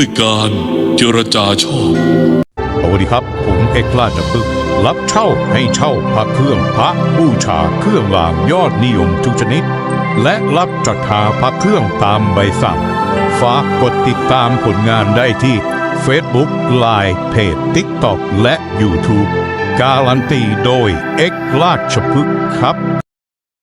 ด้วยการเจรจาชอบสวัสดีครับ ผมเอกราชพฤกษ์รับเช่าให้เช่าพระเครื่องพระบูชาเครื่องรางยอดนิยมทุกชนิด และรับจัดหาพระเครื่องตามใบสั่ง ฝากกดติดตามผลงานได้ที่ Facebook Line เพจ TikTok และ YouTube การันตีโดยเอกราชพฤกษ์ครับ